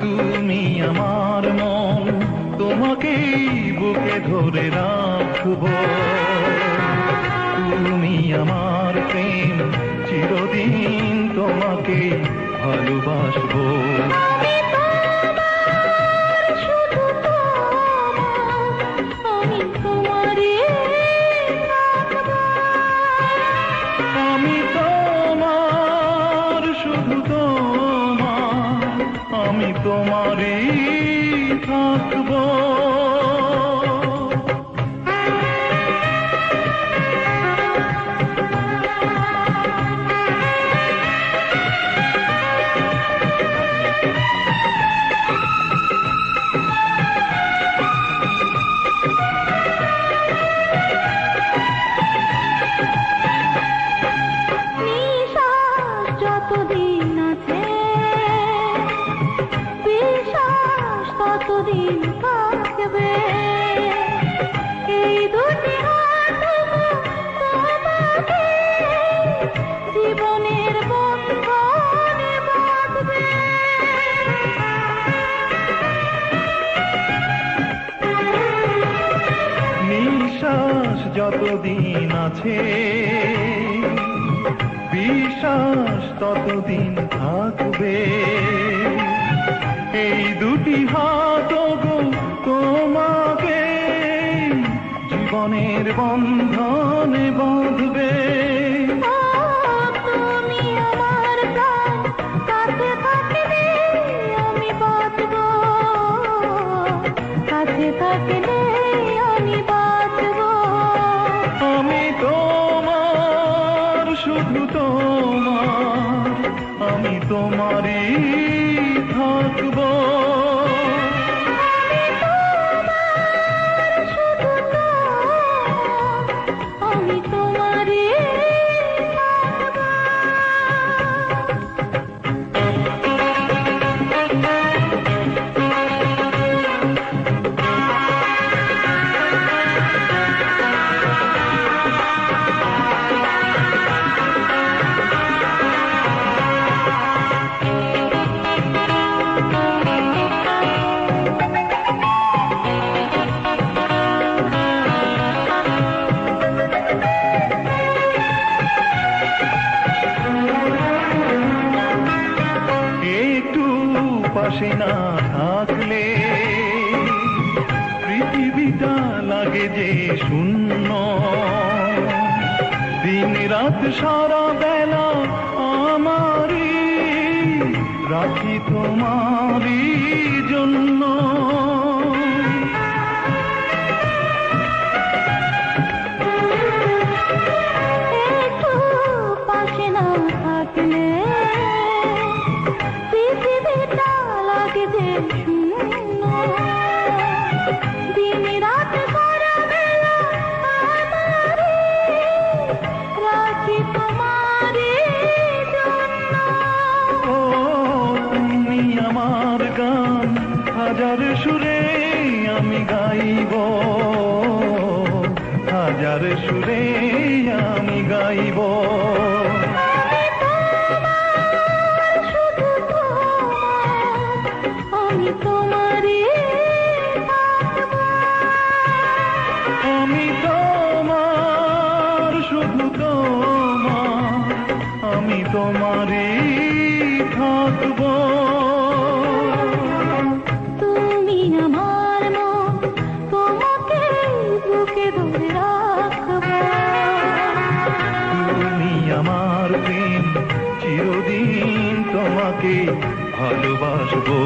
তুমি আমার মন তোমাকে বুকে ধরে রাখব। তুমি আমার প্রেম চিরদিন তোমাকে ভালোবাসবো। তোমারই থাকব। ততদিন থাকবে এই দুটি নিঃশ্বাস যতদিন আছে বিশ্বাস ততদিন থাকবে। এই দুটি হাত গো তোমাকে জীবনের বন্ধনে বাঁধবে। আমি তোমার শুধু তোমার আমি তোমারই পাশে না থাকলে পৃথিবীটা লাগে যে শূন্য। দিন রাত সারা বেলা আমারই, রাখি তোমারই জন্য। আমার গান হাজার সুরে আমি গাইব। হাজার সুরে আমি গাইব। আমি তোমার চিরদিন তোমাকে ভালোবাসবো।